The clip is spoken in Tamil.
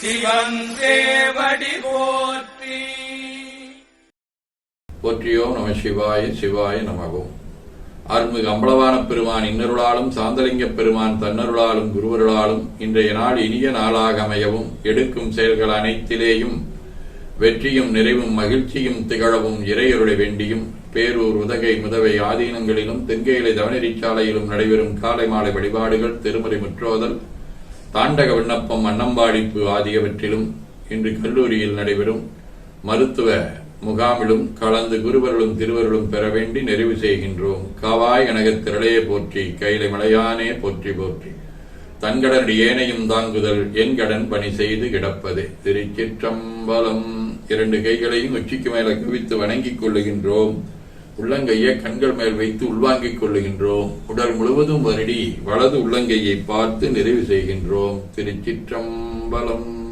சிவன் சேவடி போற்றி. போற்றியோம் நம சிவாய சிவாய நமகோம் அருள்மிகு அம்பளவான பெருமான் இன்னருளாலும் சாந்தலிங்க பெருமான் தன்னருளாலும் குருவருளாலும் இன்றைய நாள் இனிய நாளாக அமையவும் எடுக்கும் செயல்கள் அனைத்திலேயும் வெற்றியும் நிறைவும் மகிழ்ச்சியும் திகழவும் இறையருளை வேண்டியும் பேரூர் உதகை முதவை ஆதீனங்களிலும் தென்கையிலை தவனரிச்சாலையிலும் நடைபெறும் காலை மாலை வழிபாடுகள் திருமறை முற்றோதல் தாண்டக விண்ணப்பம் அன்னம்பாடிப்பு ஆகியவற்றிலும் இன்று கல்லூரியில் நடைபெறும் மருத்துவ முகாமிலும் கலந்து குருவர்களும் திருவருளும் பெற வேண்டி நிறைவு செய்கின்றோம். காவாய் கனகத் திரளையே போற்றி கைலை மலையானே போற்றி போற்றி. தன்கடன் ஏனையும் தாங்குதல் என் கடன் பணி செய்து கிடப்பது. திருச்சிற்றம்பலம் இரண்டு கைகளையும் உச்சிக்கு மேல குவித்து வணங்கிக் கொள்ளுகின்றோம். உள்ளங்கையை கண்கள் மேல் வைத்து உள்வாங்கிக் கொள்ளுகின்றோம். உடல் முழுவதும் வருடி வலது உள்ளங்கையை பார்த்து நிறைவு செய்கின்றோம். திருச்சிற்றம்பலம்.